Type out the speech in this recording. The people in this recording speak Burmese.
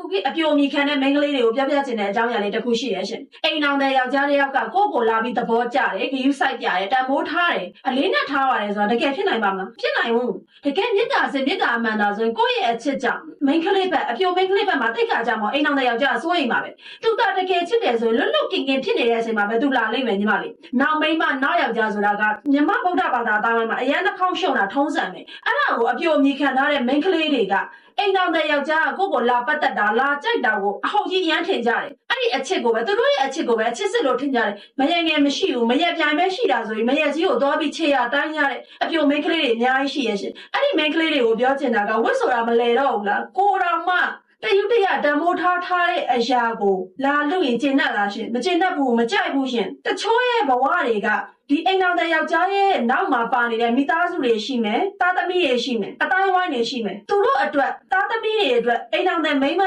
ခုခေတ်အပြိုအမြခံတဲ့မိန်းကလေးတွေကိုပြောပြချင်တဲ့အကြောင်းအရာလေးတစ်ခုရှိရရှင်အိမ်အောင်တဲ့ယောက်ျားတစ်ယောက်ကကိုယ့်ကိုလာပြီးသဘောကျတယ်ဂယူဆိုင်ပြတယ်တန်ဖိုးထားတယ်အလေးနဲ့ထားပါတယ်ဆိုတာတကယ်ဖြစ်နိုင်ပါမလားဖြစ်နိုင်ဘူးတကယ်မြစ်တာစင်မြစ်တာအမှန်တာဆိုရင်ကိုယ့်ရဲ့အချစ်ကြောင့်မိန်းကလေးဘက်အပြိုမိန်းကလေးဘက်မှာတိတ်ခါကြမှာအိမ်အောင်တဲ့ယောက်ျားကစိုးရိမ်ပါပဲသူကတကယ်ချစ်တယ်ဆိုရင်လွတ်လွတ်ကင်ကင်ဖြစ်နေတဲ့အချိန်မှာပဲသူလာလိမ့်မယ်ညီမလေးနောက်မိန်းမနောက်ယောက်ျားဆိုတာကမြမဗုဒ္ဓဘာသာသားမှာအရန်တစ်ခေါက်ရှုံတာထုံးစံပဲအဲ့ဒါကိုအပြိုအမြခံထားတဲ့မိန်းကလေးတွေက အိမ်တော်တဲ့ယောက်ျားကကိုယ့်ကိုလာပတ်သက်တာလာကြိုက်တာကိုအဟုတ်ကြီးရမ်းထင်ကြတယ်အဲ့ဒီအချစ်ကိုပဲသူတို့ရဲ့အချစ်ကိုပဲအချစ်စစ်လို့ထင်ကြတယ်မရငယ်မရှိဘူးမရပြိုင်ပဲရှိတာဆိုရင်မရကြီးကိုသွားပြီးခြေရတိုင်းရတဲ့အပြိုမိန်းကလေးတွေအများကြီးရှိရဲ့ရှင်အဲ့ဒီမိန်းကလေးတွေကိုပြောချင်တာကဝတ်ဆိုတာမလဲတော့ဘူးလားကိုတော်မှ တယုတ်တရတံမိုးထားထားတဲ့အရာကိုလာလို့ရင်ကျင်တတ်လားရှင်မကျင်တတ်ဘူးမကြိုက်ဘူးရှင်တချို့ရဲ့ဘဝတွေကဒီအိမ်တော်တဲ့ယောက်ျားရဲ့နောက်မှာပါနေတဲ့မိသားစုတွေရှိမယ်တာသမီတွေရှိမယ်အတိုင်းဝိုင်းတွေရှိမယ်သူတို့အတွက်တာသမီတွေအတွက်အိမ်တော်တဲ့မိန်းမ